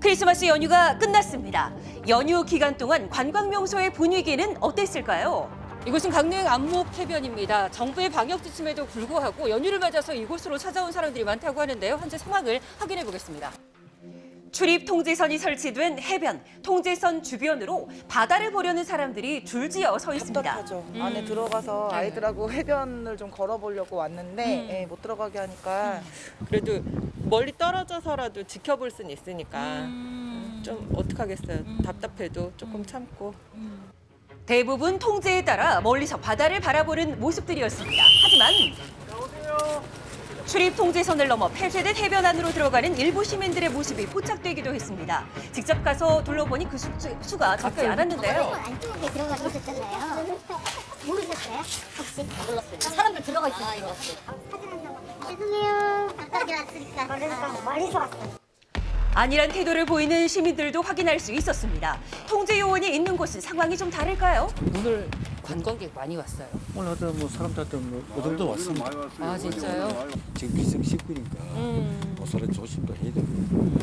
크리스마스 연휴가 끝났습니다. 연휴 기간 동안 관광 명소의 분위기는 어땠을까요? 이곳은 강릉 안목 해변입니다. 정부의 방역 지침에도 불구하고 연휴를 맞아서 이곳으로 찾아온 사람들이 많다고 하는데요. 현재 상황을 확인해 보겠습니다. 출입 통제선이 설치된 해변, 통제선 주변으로 바다를 보려는 사람들이 줄지어 서 있습니다. 답답하죠. 안에 들어가서 아이들하고 해변을 좀 걸어보려고 왔는데 예, 못 들어가게 하니까 그래도 멀리 떨어져서라도 지켜볼 수는 있으니까 좀 어떡하겠어요. 답답해도 조금 참고. 대부분 통제에 따라 멀리서 바다를 바라보는 모습들이었습니다. 하지만 출입 통제선을 넘어 폐쇄된 해변 안으로 들어가는 일부 시민들의 모습이 포착되기도 했습니다. 직접 가서 둘러보니 그 수, 수가 적지 않았는데요. 안쪽에 들어가 있었잖아요. 모르셨어요? 혹시? 몰랐어요. 사람들 들어가 있었어요. 죄송해요. 가까이 왔으니까. 그러니까 멀리서 왔어요. 아니란 태도를 보이는 시민들도 확인할 수 있었습니다. 통제 요원이 있는 곳은 상황이 좀 다를까요? 오늘 관광객 많이 왔어요. 오늘 하여튼 뭐 사람들 하여튼 뭐그 정도 왔습니다. 아 진짜요? 지금 비상 시국이니까 뭐 서로 조심도 해야 되고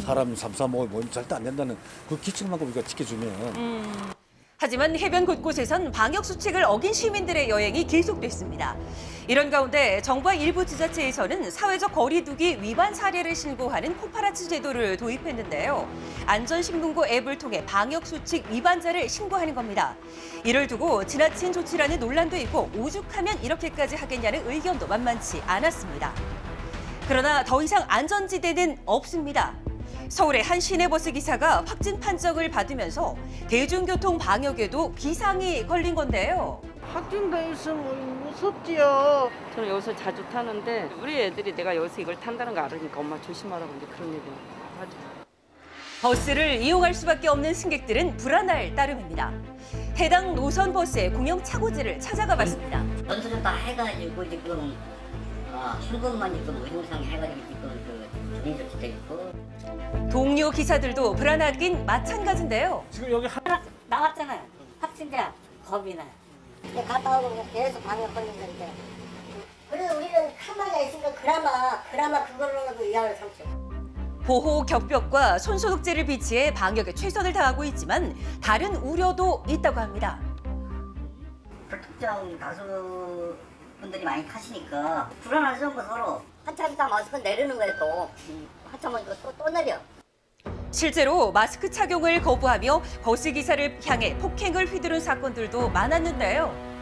사람 삼삼오오 모임 절대 안 된다는 그 기준만큼 우리가 지켜주면 하지만 해변 곳곳에선 방역 수칙을 어긴 시민들의 여행이 계속됐습니다. 이런 가운데 정부와 일부 지자체에서는 사회적 거리두기 위반 사례를 신고하는 코파라치 제도를 도입했는데요. 안전신문고 앱을 통해 방역 수칙 위반자를 신고하는 겁니다. 이를 두고 지나친 조치라는 논란도 있고 오죽하면 이렇게까지 하겠냐는 의견도 만만치 않았습니다. 그러나 더 이상 안전지대는 없습니다. 서울의 한 시내버스 기사가 확진 판정을 받으면서 대중교통 방역에도 비상이 걸린 건데요. 확진돼 있으면 무섭지요. 저는 여기서 자주 타는데 우리 애들이 내가 여기서 이걸 탄다는 거 알으니까 엄마 조심하라고 이제 그런 얘기 하죠. 버스를 이용할 수밖에 없는 승객들은 불안할 따름입니다. 해당 노선 버스의 공영 차고지를 찾아가 봤습니다. 다 해가지고 지금 어, 한 번만 지금 의료상 해가지고 지금 그 정리 조치돼 있고 동료 기사들도 불안하긴 마찬가지인데요. 나왔잖아요. 확진자 겁이 나요. 갔다 오고 계속 방역 걸리는데. 그래도 우리는 카메라가 있으니까 그나마 그나마 그걸로라도 위안을 삼죠. 보호 격벽과 손 소독제를 비치해 방역에 최선을 다하고 있지만 다른 우려도 있다고 합니다. 불특정 다수 분들이 많이 타시니까 불안하죠 뭐 서로 한참 있다 마스크 내리는 거예요 또. 한참 오니까 또, 또 내려. 실제로 마스크 착용을 거부하며 버스 기사를 향해 폭행을 휘두른 사건들도 많았는데요.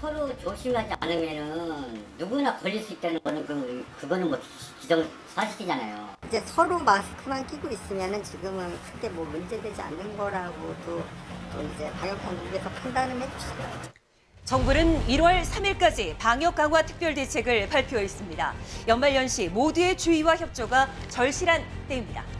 서로 조심하지 않으면은 누구나 걸릴 수 있다는 거는 그, 그거는 뭐 기정 사실이잖아요 이제 서로 마스크만 끼고 있으면은 지금은 크게 뭐 문제되지 않는 거라고도 또 이제 방역 당국에서 판단을 해주시더라고요. 정부는 1월 3일까지 방역 강화 특별 대책을 발표했습니다. 연말연시 모두의 주의와 협조가 절실한 때입니다.